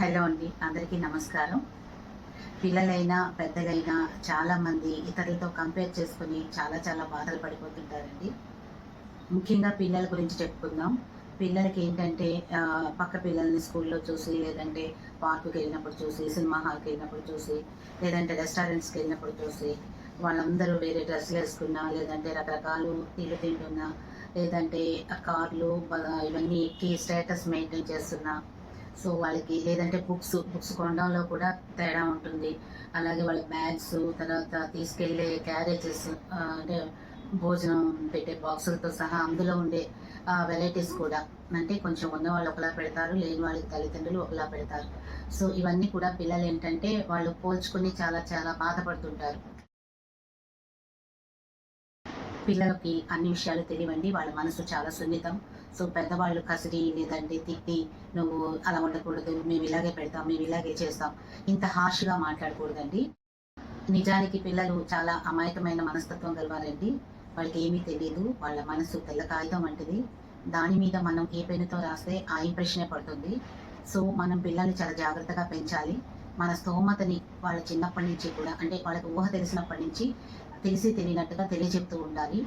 Hello అండి అందరికీ నమస్కారం. పిల్లలైనా పెద్దలైనా చాలామంది ఇతరులతో కంపేర్ చేసుకుని చాలా చాలా బాధలు పడిపోతుంటారండి. ముఖ్యంగా పిల్లల గురించి చెప్పుకుందాం. పిల్లలకి ఏంటంటే పక్క పిల్లల్ని స్కూల్లో చూసి లేదంటే పార్కుకి వెళ్ళినప్పుడు చూసి సినిమా హాల్కి వెళ్ళినప్పుడు చూసి లేదంటే రెస్టారెంట్స్కి వెళ్ళినప్పుడు చూసి వాళ్ళందరూ వేరే డ్రెస్సులు వేసుకున్నా లేదంటే రకరకాలు తిండి తింటున్నా లేదంటే కార్లు ఇవన్నీ ఎక్కి స్టేటస్ మెయింటైన్ చేస్తున్నా సో వాళ్ళకి లేదంటే బుక్స్ బుక్స్ కొనడంలో కూడా తేడా ఉంటుంది. అలాగే వాళ్ళ బ్యాగ్స్ తర్వాత తీసుకెళ్ళే క్యారేజెస్ అంటే భోజనం పెట్టే బాక్సులతో సహా అందులో ఉండే వెరైటీస్ కూడా. అంటే కొంచెం ఉన్న వాళ్ళు ఒకలా పెడతారు లేని వాళ్ళకి తల్లిదండ్రులు ఒకలా పెడతారు. సో ఇవన్నీ కూడా పిల్లలు ఏంటంటే వాళ్ళు పోల్చుకుని చాలా చాలా బాధపడుతుంటారు. పిల్లలకి అన్ని విషయాలు తెలియండి వాళ్ళ మనసు చాలా సున్నితం. సో పెద్దవాళ్ళు కసిరి లేదంటే తిట్టి నువ్వు అలా ఉండకూడదు. మేము ఇలాగే పెడతాం. మేము ఇలాగే చేస్తాం. ఇంత హార్ష్గా మాట్లాడకూడదండి. నిజానికి పిల్లలు చాలా అమాయకమైన మనస్తత్వం కలవారండి వాళ్ళకి ఏమీ తెలియదు వాళ్ళ మనసు తెల్ల కాగితం వంటిది. దాని మీద మనం ఏ పెన్నుతో రాస్తే ఆ ఇంప్రెషనే పడుతుంది. సో మనం పిల్లల్ని చాలా జాగ్రత్తగా పెంచాలి. మన స్తోమతని వాళ్ళ చిన్నప్పటి నుంచి కూడా అంటే వాళ్ళకి ఊహ తెలిసినప్పటి నుంచి తెలిసి తెలియనట్టుగా తెలియజెప్తూ ఉండాలి.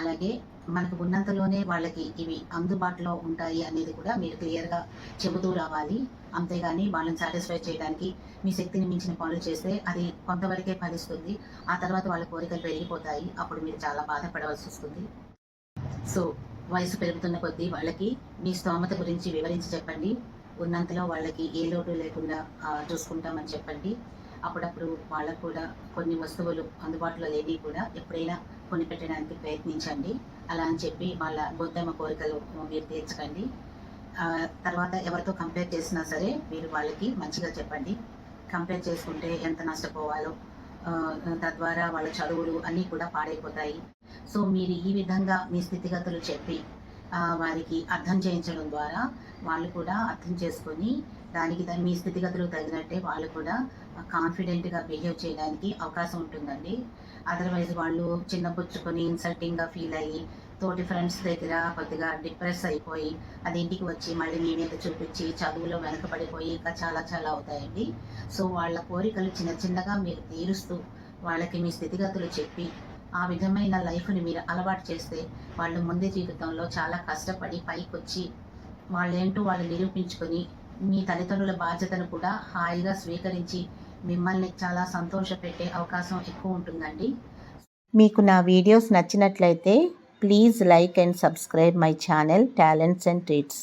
అలాగే మనకు ఉన్నంతలోనే వాళ్ళకి ఇవి అందుబాటులో ఉంటాయి అనేది కూడా మీరు క్లియర్గా చెబుతూ రావాలి. అంతేగాని వాళ్ళని సాటిస్ఫై చేయడానికి మీ శక్తిని మించిన పనులు చేస్తే అది కొంతవరకే ఫలిస్తుంది. ఆ తర్వాత వాళ్ళ కోరికలు పెరిగిపోతాయి అప్పుడు మీరు చాలా బాధపడవలసి వస్తుంది. సో వయసు పెరుగుతున్న కొద్దీ వాళ్ళకి మీ స్తోమత గురించి వివరించి చెప్పండి. ఉన్నంతలో వాళ్ళకి ఏ లోటు లేకుండా చూసుకుంటామని చెప్పండి. అప్పుడప్పుడు వాళ్ళకు కూడా కొన్ని వస్తువులు అందుబాటులో లేని కూడా ఎప్పుడైనా కొని పెట్టడానికి ప్రయత్నించండి. అలా అని చెప్పి వాళ్ళ బొద్దమ్మ కోరికలు మీరు తీర్చకండి. తర్వాత ఎవరితో కంపేర్ చేసినా సరే మీరు వాళ్ళకి మంచిగా చెప్పండి. కంపేర్ చేసుకుంటే ఎంత నష్టపోవాలో తద్వారా వాళ్ళ చదువులు అన్నీ కూడా పాడైపోతాయి. సో మీరు ఈ విధంగా మీ స్థితిగతులు చెప్పి వారికి అర్థం చేయించడం ద్వారా వాళ్ళు కూడా అర్థం చేసుకొని దానికి మీ స్థితిగతులు తగినట్టే వాళ్ళు కూడా కాన్ఫిడెంట్గా బిహేవ్ చేయడానికి అవకాశం ఉంటుందండి. అదర్వైజ్ వాళ్ళు చిన్నపుచ్చుకొని ఇన్సల్టింగ్గా ఫీల్ అయ్యి తోటి ఫ్రెండ్స్ దగ్గర కొద్దిగా డిప్రెస్ అయిపోయి అది ఇంటికి వచ్చి మళ్ళీ మీ మీద చూపించి చదువులో వెనకబడిపోయి ఇంకా చాలా చాలా అవుతాయండి. సో వాళ్ళ కోరికలు చిన్న చిన్నగా మీరు తీరుస్తూ వాళ్ళకి మీ స్థితిగతులు చెప్పి ఆ విధమైన లైఫ్ని మీరు అలవాటు చేస్తే వాళ్ళు ముందు జీవితంలో చాలా కష్టపడి పైకి వచ్చి వాళ్ళేంటో వాళ్ళు నిరూపించుకొని మీ తల్లిదండ్రుల బాధ్యతను కూడా హాయిగా స్వీకరించి మిమ్మల్ని చాలా సంతోషపెట్టే అవకాశం ఎక్కువ ఉంటుందండి. మీకు నా వీడియోస్ నచ్చినట్లయితే please like and subscribe my channel talents and treats.